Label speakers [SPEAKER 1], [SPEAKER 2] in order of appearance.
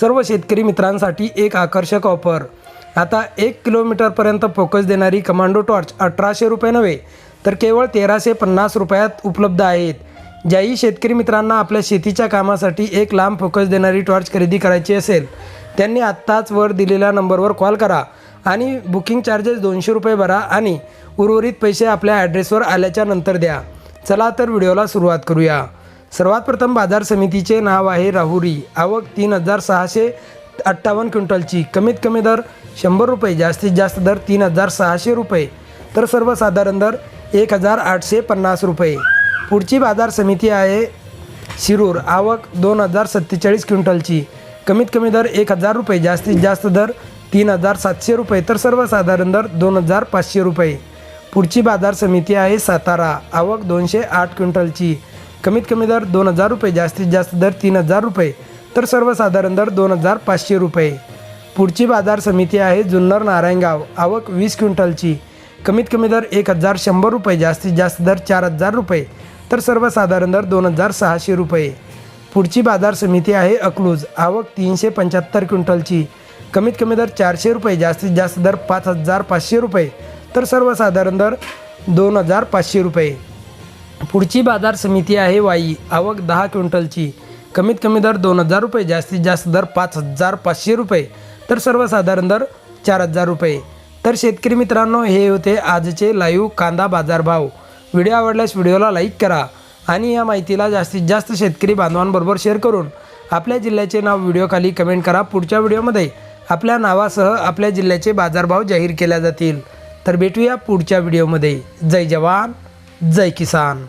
[SPEAKER 1] सर्व शेतकरी मित्रांसाठी एक आकर्षक ऑफर. आता एक किलोमीटरपर्यंत फोकस देणारी कमांडो टॉर्च अठराशे रुपये नव्हे तर केवळ तेराशे पन्नास रुपयात उपलब्ध आहेत. ज्याही शेतकरी मित्रांना आपल्या शेतीच्या कामासाठी एक लांब फोकस देणारी टॉर्च खरेदी करायची असेल त्यांनी आत्ताच वर दिलेल्या नंबरवर कॉल करा आणि बुकिंग चार्जेस दोनशे रुपये भरा आणि उर्वरित पैसे आपल्या ॲड्रेसवर आल्याच्यानंतर द्या. चला तर व्हिडिओला सुरुवात करूया. सर्वात प्रथम बाजार समितीचे नाव आहे राहुरी. आवक तीन हजार सहाशे अठ्ठावन्न क्विंटलची. कमीत कमी दर शंभर रुपये जास्तीत जास्त दर तीन हजार सहाशे रुपये. तर सर्वसाधारण दर एक हजार आठशे पन्नास रुपये. पुढची बाजार समिती आहे शिरूर. आवक दोन हजार सत्तेचाळीस क्विंटलची. कमीत कमी दर एक हजार रुपये जास्तीत जास्त दर तीन हजार सातशे रुपये. तर सर्वसाधारण दर दोन हजार पाचशे रुपये. पुढची बाजार समिती आहे सातारा. आवक दोनशे आठ क्विंटलची. कमीत कमी दर दोन हजार रुपये जास्तीत जास्त दर तीन हजार रुपये. तर सर्वसाधारण दर दोन हजार पाचशे रुपये. पुढची बाजार समिती आहे जुन्नर नारायणगाव. आवक वीस क्विंटलची. कमीत कमी दर एक हजार शंभर रुपये जास्तीत जास्त दर चार हजार रुपये. तर सर्वसाधारण दर दोन हजार सहाशे रुपये. पुढची बाजार समिती आहे अकलूज. आवक तीनशे पंच्याहत्तर क्विंटलची. कमीत कमी दर चारशे रुपये जास्तीत जास्त दर पाच हजार पाचशे रुपये. तर सर्वसाधारण दर दोन हजार पाचशे रुपये. पुढची बाजार समिती आहे वाई. आवक दहा क्विंटलची. कमीत कमी दर दोन हजार रुपये जास्तीत जास्त दर पाच हजार पाचशे रुपये. तर सर्वसाधारण दर चार हजार रुपये. तर शेतकरी मित्रांनो हे होते आजचे लाईव्ह कांदा बाजारभाव. व्हिडिओ आवडल्यास व्हिडिओला लाईक करा आणि या माहितीला जास्तीत जास्त शेतकरी बांधवांबरोबर शेअर करून आपल्या जिल्ह्याचे नाव व्हिडिओखाली कमेंट करा. पुढच्या व्हिडिओमध्ये आपल्या नावासह आपल्या जिल्ह्याचे बाजारभाव जाहीर केल्या जातील. तर भेटूया पुढच्या व्हिडिओमध्ये. जय जवान. जय किसान.